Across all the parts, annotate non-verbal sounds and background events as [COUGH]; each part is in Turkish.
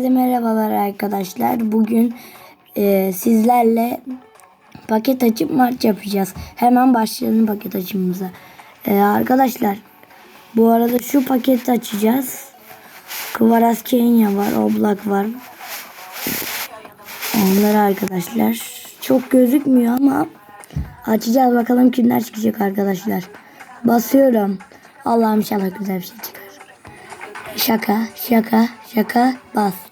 Herkese merhabalar arkadaşlar. Bugün e, sizlerle paket açıp maç yapacağız. Hemen başlayalım paket açımımıza. E, arkadaşlar bu arada şu paketi açacağız. Kıvaras Kenya var, Oblak var. Onlar arkadaşlar. Çok gözükmüyor ama açacağız bakalım kimler çıkacak arkadaşlar. Basıyorum. Allah'ım inşallah güzel bir şey çıkar. Şaka, şaka, şaka, bas.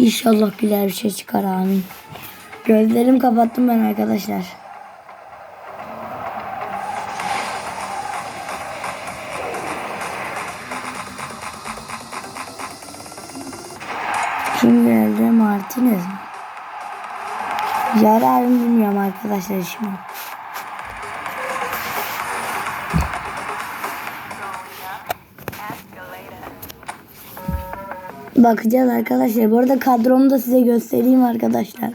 İnşallah güzel bir şey çıkar amin. Gözlerimi kapattım ben arkadaşlar. Kim geldi? Martinez mi? Yararım bilmiyorum arkadaşlar şimdi. Bakacağız arkadaşlar. Bu arada kadromu da size göstereyim arkadaşlar.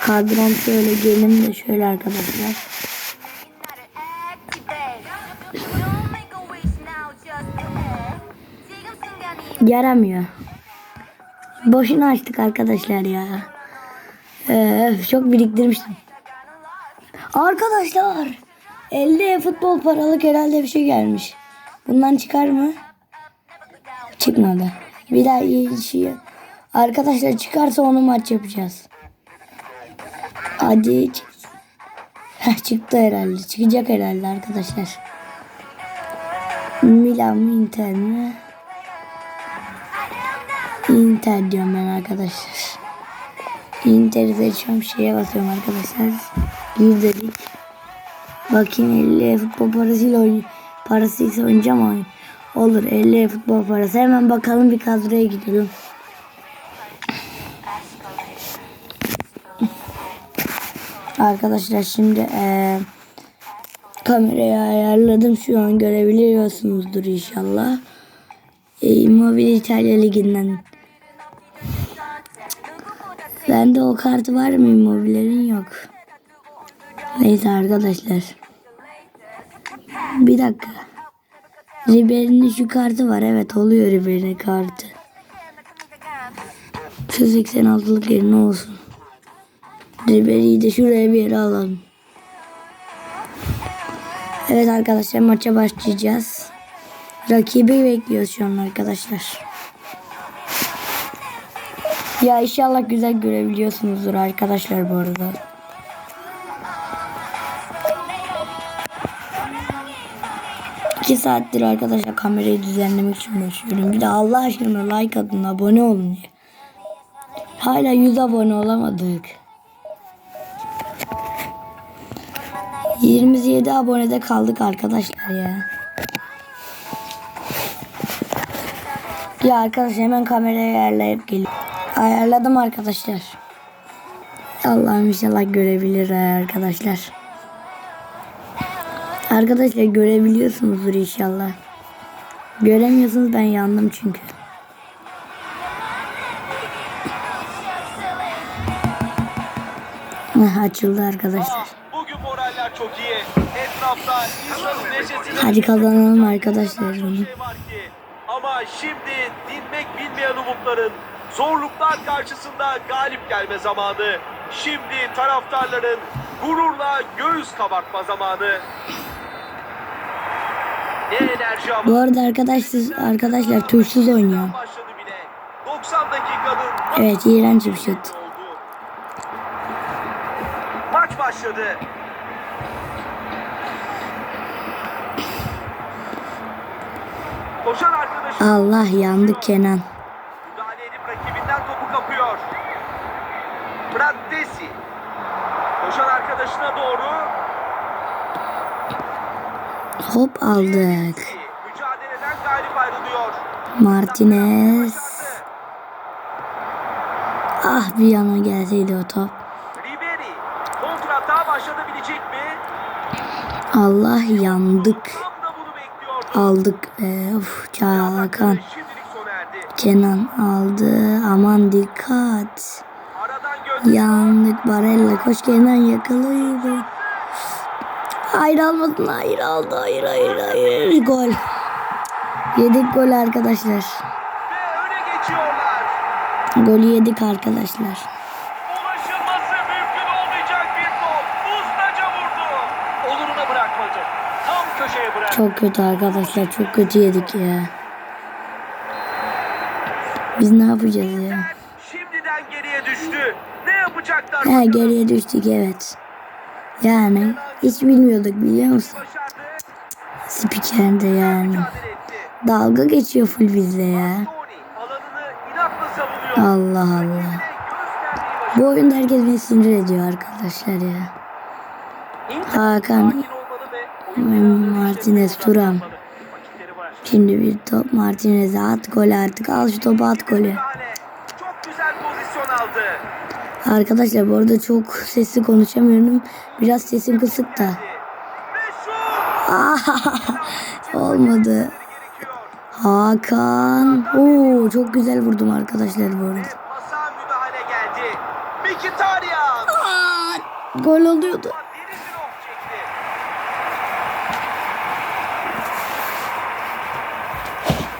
Kadrom şöyle gelim de şöyle arkadaşlar. Yaramıyor. Boşuna açtık arkadaşlar ya. Ee, çok biriktirmiştim. Arkadaşlar 50 futbol paralık herhalde bir şey gelmiş. Bundan çıkar mı? Çıkmadı. Bir daha iyi şey. Arkadaşlar çıkarsa onu maç yapacağız. Hadi çıktı herhalde. Çıkacak herhalde arkadaşlar. Milan mı Inter mi? Inter diyorum ben arkadaşlar. Inter'i seçiyorum. Şeye basıyorum arkadaşlar. Yüzdelik. Bakayım 50 futbol parasıyla oyun parasıysa oynayacağım oyun. Olur 50 futbol parası. Hemen bakalım bir kadroya gidelim. Arkadaşlar şimdi eee kamerayı ayarladım. Şu an görebiliyorsunuzdur inşallah. E, Immobile İtalya Ligi'nden. Bende o kartı var mı Immobile'nin yok. Neyse arkadaşlar. Bir dakika. Ribery'nin şu kartı var. Evet oluyor Ribery'nin kartı. 186'lık yerine olsun. Ribery'i de şuraya bir yere alalım. Evet arkadaşlar maça başlayacağız. Rakibi bekliyoruz şu an arkadaşlar. Ya inşallah güzel görebiliyorsunuzdur arkadaşlar bu arada. İki saattir arkadaşlar kamerayı düzenlemek için uğraşıyorum. Bir de Allah aşkına like atın, abone olun diye. Hala 100 abone olamadık. 27 abonede kaldık arkadaşlar ya. Ya arkadaşlar hemen kamerayı ayarlayıp geliyorum. Ayarladım arkadaşlar. Allah'ım inşallah görebilir arkadaşlar. Arkadaşlar görebiliyorsunuzdur inşallah. Göremiyorsunuz ben yandım çünkü. Açıldı arkadaşlar. Bugün moraller çok iyi. Etrafta insanın neşesini Hadi kazanalım arkadaşlar bunu. şey. Ama şimdi dinmek bilmeyen umutların zorluklar karşısında galip gelme zamanı. Şimdi taraftarların gururla göğüs kabartma zamanı. Bu arada arkadaşlar arkadaşlar tuşsuz oynuyor. başladı bile. 90 dakikanın Evet iğrenç bir şut. Maç başladı. Koşan arkadaşı Allah yandık Kenan. müdahale edip rakibinden topu kapıyor. Frattesi. Koşan arkadaşına doğru. Hop aldık. Martinez. Ah bir yana gelseydi o top. Allah yandık. Aldık. Ee, of Çağlakan. Kenan aldı. Aman dikkat. Yandık Barella. Koş Kenan yakalıyor. Hayır almadın. Hayır aldı. Hayır hayır hayır. Gol. Yedik gol arkadaşlar. Golü yedik arkadaşlar. Ulaşılması mümkün olmayacak bir top. Ustaca vurdu. Oluruna bırakmadı. Tam köşeye bıraktı. Çok kötü arkadaşlar. Çok kötü yedik ya. Biz ne yapacağız ya? Şimdiden geriye düştü. Ne yapacaklar? Ha geriye düştük evet. Yani hiç bilmiyorduk biliyor musun? Spikerde yani. Dalga geçiyor full bizde ya. Allah Allah. Bu oyunda herkes beni sinir ediyor arkadaşlar ya. Hakan, Martinez, var. Şimdi bir top Martinez'e at gol artık. Al şu topu at golü. Çok güzel pozisyon aldı. Arkadaşlar bu arada çok sesli konuşamıyorum. Biraz sesim kısık da. [LAUGHS] Olmadı. Hakan. Oo çok güzel vurdum arkadaşlar bu arada. Mkhitaryan. Gol oluyordu.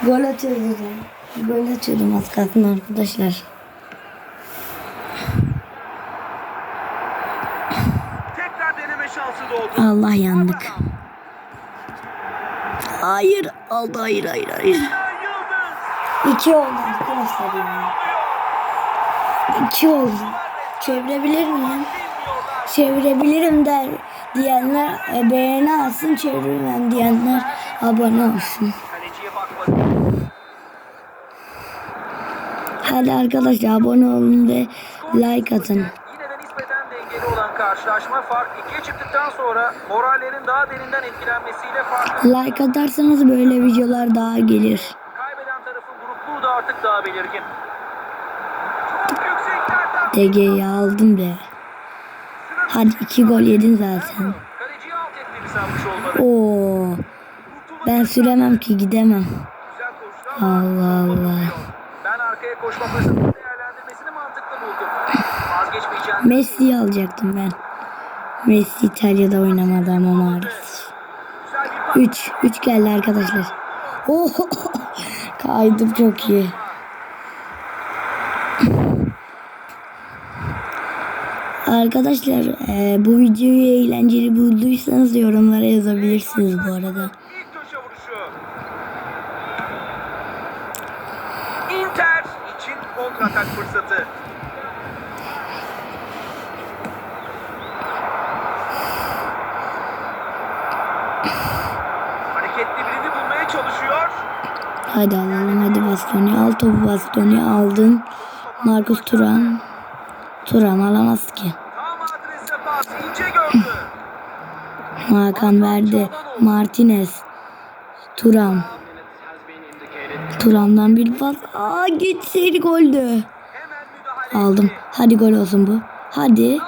Gol atıyordum. Gol atıyordum az kalsın arkadaşlar. Allah yandık. Hayır. Aldı hayır hayır hayır. İki oldu arkadaşlar ya. İki oldu. Çevirebilir miyim? Çevirebilirim der diyenler e, beğeni alsın çevirmem diyenler abone olsun. Hadi arkadaşlar abone olun ve like atın. Yine de nispeten dengeli olan karşılaşma fark ikiye çıktıktan sonra morallerin daha derinden etkilenmesiyle farklı. Like atarsanız böyle videolar daha gelir. Kaybeden tarafın grupluğu da artık daha belirgin. DG'yi aldım be. Hadi iki gol yedin zaten. Oo, ben süremem ki gidemem. Allah Allah. ben arkaya koşma fırsatını değerlendirmesini mantıklı buldum. Vazgeçmeyeceğim. Messi'yi alacaktım ben. Messi İtalya'da oynamadı ama maalesef. Güzel bir pas. 3. 3 geldi arkadaşlar. Oh, [LAUGHS] kaydım çok iyi. Arkadaşlar e, bu videoyu eğlenceli bulduysanız yorumlara yazabilirsiniz bu arada. Inter için kontratak fırsatı. Hadi alalım hadi Bastoni. Al topu Bastoni aldın. Marcus Turan. Turan alamaz ki. Gördü. Hakan verdi. Martinez. Turan. Turan'dan bir pas. Aa gitseydi goldü. Aldım. Hadi gol olsun bu. Hadi.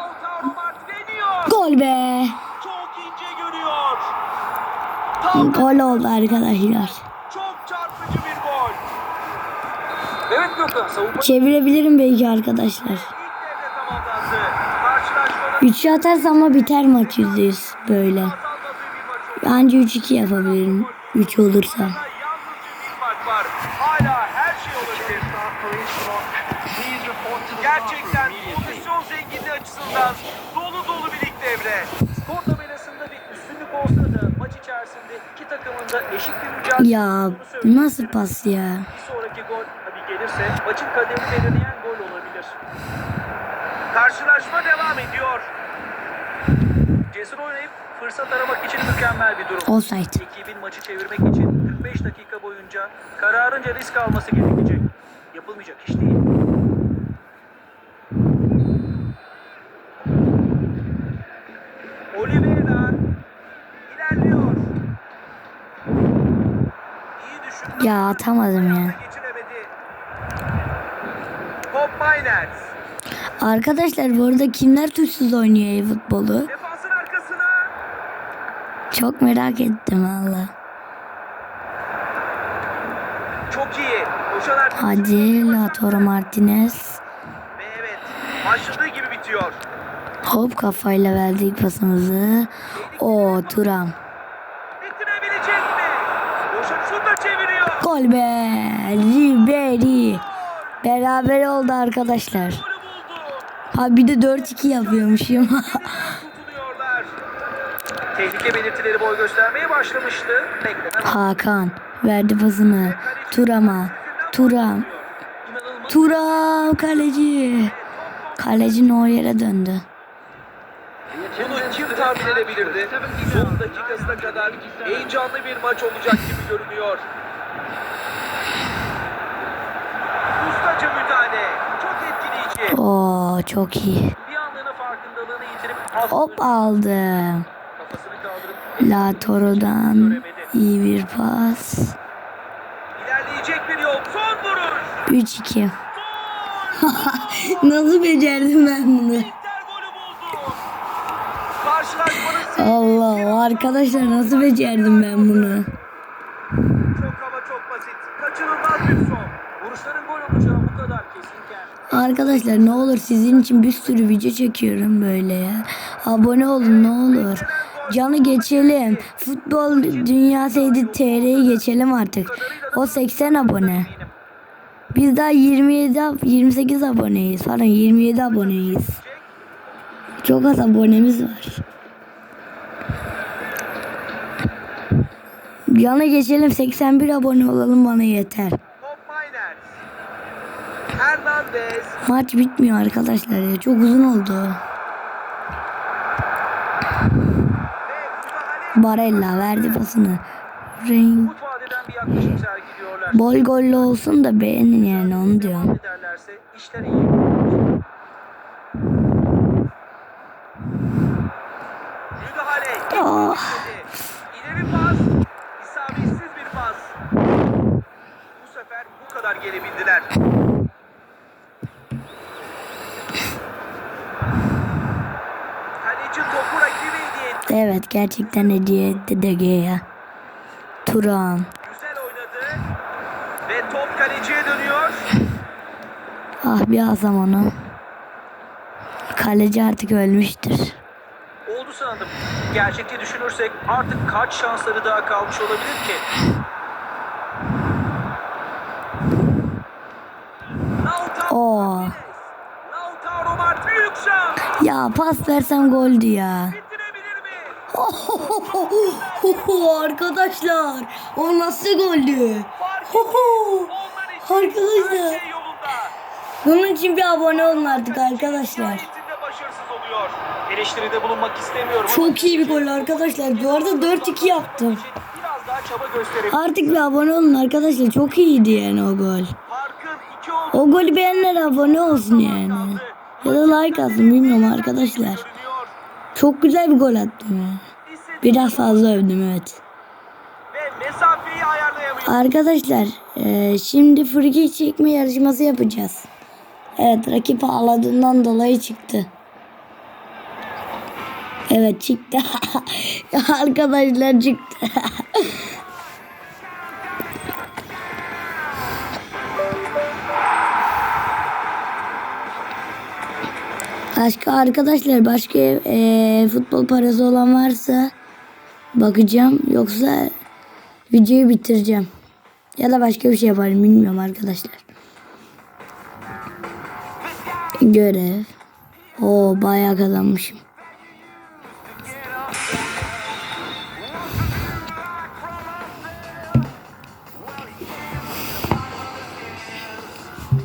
Gol be. Gol oldu arkadaşlar. çok çarpıcı bir gol. Evet Gökhan savunma Çevirebilirim belki arkadaşlar. İlk devre tamamlandı. Karşılaşmanın 3'ü atarsam ama biter maç %100 böyle. Anca 3-2 yapabilirim. 3 olursa. Gerçekten pozisyon zenginliği açısından dolu dolu bir ilk devre. skor tabelasında bir üstünlük olsa da maç içerisinde iki takımın da eşit bir mücadele Ya nasıl pas ya? Gelirse maçın kaderini belirleyen gol olabilir. Karşılaşma devam ediyor. Cesur oynayıp fırsat aramak için mükemmel bir durum. Offside. Ekibin maçı çevirmek için 45 dakika boyunca kararınca risk alması gerekecek. Yapılmayacak iş değil. Oliveira ilerliyor. İyi düşündü. Ya atamadım ya. Arkadaşlar bu arada kimler tuşsuz oynuyor futbolu? Defansın arkasına. Çok merak ettim valla. Çok iyi. Hadi Lautaro Martinez. Ve evet. Başladığı gibi bitiyor. Hop kafayla verdik pasımızı. O Turam. Gol be. Beraber oldu arkadaşlar. Ha bir de 4-2 yapıyormuşum. [LAUGHS] Tehlike belirtileri boy göstermeye başlamıştı. Beklenen Hakan verdi pasını. Turam'a. Turam. Turam kaleci. Kaleci o yere döndü. Bunu kim tahmin edebilirdi? Son dakikasına kadar heyecanlı bir maç olacak gibi görünüyor. Ustaca müdahale. Çok etkileyici. Oo çok iyi. Hop aldım. La Toro'dan iyi bir pas. İlerleyecek bir yol. Son vuruş. 3-2. [LAUGHS] Nasıl becerdim ben bunu? Allah arkadaşlar nasıl becerdim ben bunu? çok ama çok basit. Kaçınılmaz bir son. vuruşların gol olacağı bu kadar kesinken Arkadaşlar ne olur sizin için bir sürü video çekiyorum böyle ya. Abone olun ne olur. Canı geçelim. Futbol Dünya Seydi TR'yi geçelim artık. O 80 abone. Biz daha 27 ab- 28 aboneyiz falan 27 aboneyiz. Çok az abonemiz var. Yana geçelim 81 abone olalım bana yeter. Maç bitmiyor arkadaşlar ya çok uzun oldu. Barella verdi pasını. Sergiliyorlar. Bol gollü olsun da beğenin yani onu diyorum. Devam ederlerse işler iyi. Müdahale. Ah. İleri pas. İsabetsiz bir pas. Bu sefer bu kadar gelebildiler. Kaleci topu rakibe hediye etti. Evet gerçekten hediye etti De Gea. Turan. Güzel oynadı. Ve top kaleciye dönüyor. Ah bir alsam onu. Kaleci artık ölmüştür. Oldu sandım. Gerçekte düşünürsek artık kaç şansları daha kalmış olabilir ki? Oo. Şans. Ya pas versem goldü ya. Arkadaşlar o nasıl goldü? Arkadaşlar. şey. Bunun için bir abone olun artık arkadaşlar. Başarısız oluyor. Eleştiride bulunmak istemiyorum Çok iyi bir gol arkadaşlar. Bu arada 4-2 yaptım. gösterelim. Artık bir abone olun arkadaşlar. Çok iyiydi yani o gol. O golü beğenenler abone olsun yani. Ya da like atsın bilmiyorum arkadaşlar. Çok güzel bir gol attım ya. Biraz fazla övdüm evet. ve mesafeyi ayarlayamıyor. Arkadaşlar eee, şimdi friki çekme yarışması yapacağız. Evet rakip ağladığından dolayı çıktı. Evet çıktı. [LAUGHS] Arkadaşlar çıktı. [LAUGHS] Başka arkadaşlar başka eee, futbol parası olan varsa bakacağım. Yoksa videoyu bitireceğim. Ya da başka bir şey yaparım bilmiyorum arkadaşlar. Görev. O bayağı kazanmışım.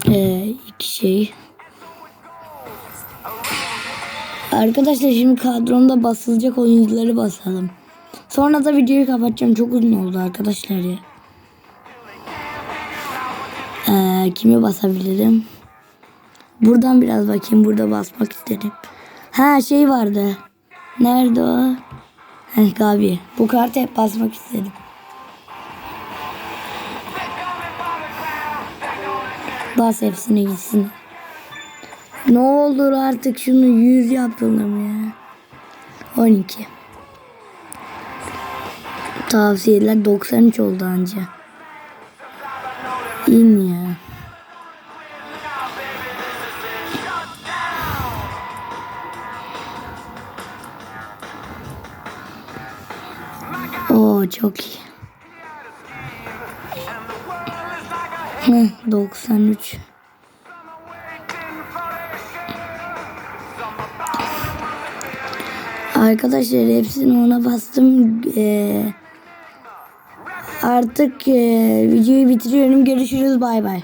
Ee, iki şey. Arkadaşlar şimdi kadronda basılacak oyuncuları basalım. Sonra da videoyu kapatacağım. Çok uzun oldu arkadaşlar ya. Ee, kimi basabilirim? Buradan biraz bakayım. Burada basmak istedim. Ha şey vardı. Nerede o? Heh, Gavi. Bu kartı hep basmak istedim. Bas hepsine gitsin. Ne olur artık şunu 100 yapalım ya. 12. Tavsiyeler 93 oldu anca. İn ya. Oo çok iyi. Hı, 93. Arkadaşlar hepsini ona bastım. Ee, artık ee, videoyu bitiriyorum. Görüşürüz. Bay bay.